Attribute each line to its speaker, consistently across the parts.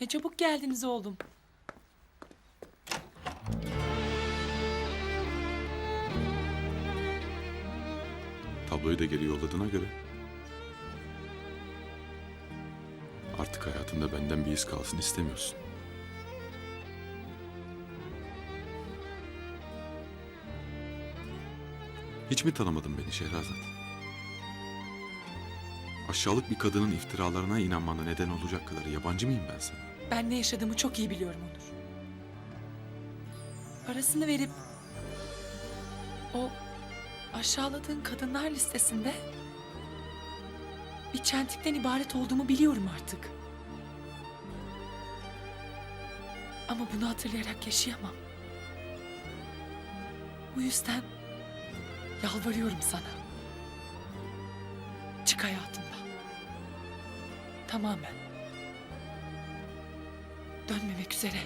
Speaker 1: Ne çabuk geldiniz oğlum.
Speaker 2: Tabloyu da geri yolladığına göre. Artık hayatında benden bir iz kalsın istemiyorsun. Hiç mi tanımadın beni Şehrazat? Aşağılık bir kadının iftiralarına inanmana neden olacak kadar yabancı mıyım ben sana?
Speaker 1: Ben ne yaşadığımı çok iyi biliyorum Onur. Parasını verip o aşağıladığın kadınlar listesinde bir çentikten ibaret olduğumu biliyorum artık. Ama bunu hatırlayarak yaşayamam. Bu yüzden yalvarıyorum sana. Çık hayatımdan. Tamamen. Dönmemek üzere.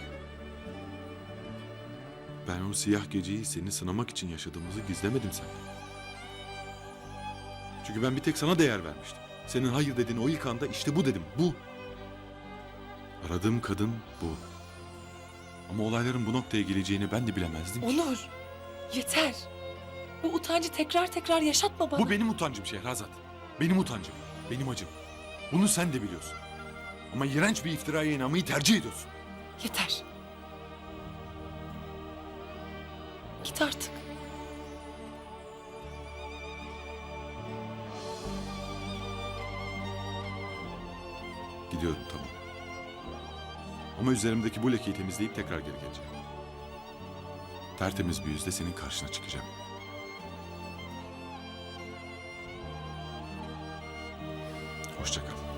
Speaker 2: Ben o siyah geceyi seni sınamak için yaşadığımızı gizlemedim senden. Çünkü ben bir tek sana değer vermiştim. Senin hayır dediğin o ilk anda işte bu dedim, bu. Aradığım kadın bu. Ama olayların bu noktaya geleceğini ben de bilemezdim ki.
Speaker 1: Onur, yeter. Bu utancı tekrar tekrar yaşatma bana.
Speaker 2: Bu benim utancım Şehrazat. Benim utancım, benim acım. Bunu sen de biliyorsun. Ama iğrenç bir iftiraya inanmayı tercih ediyorsun.
Speaker 1: Yeter. Git artık.
Speaker 2: Gidiyorum tamam. Ama üzerimdeki bu lekeyi temizleyip tekrar geri geleceğim. Tertemiz bir yüzle senin karşına çıkacağım. Hoşça kal.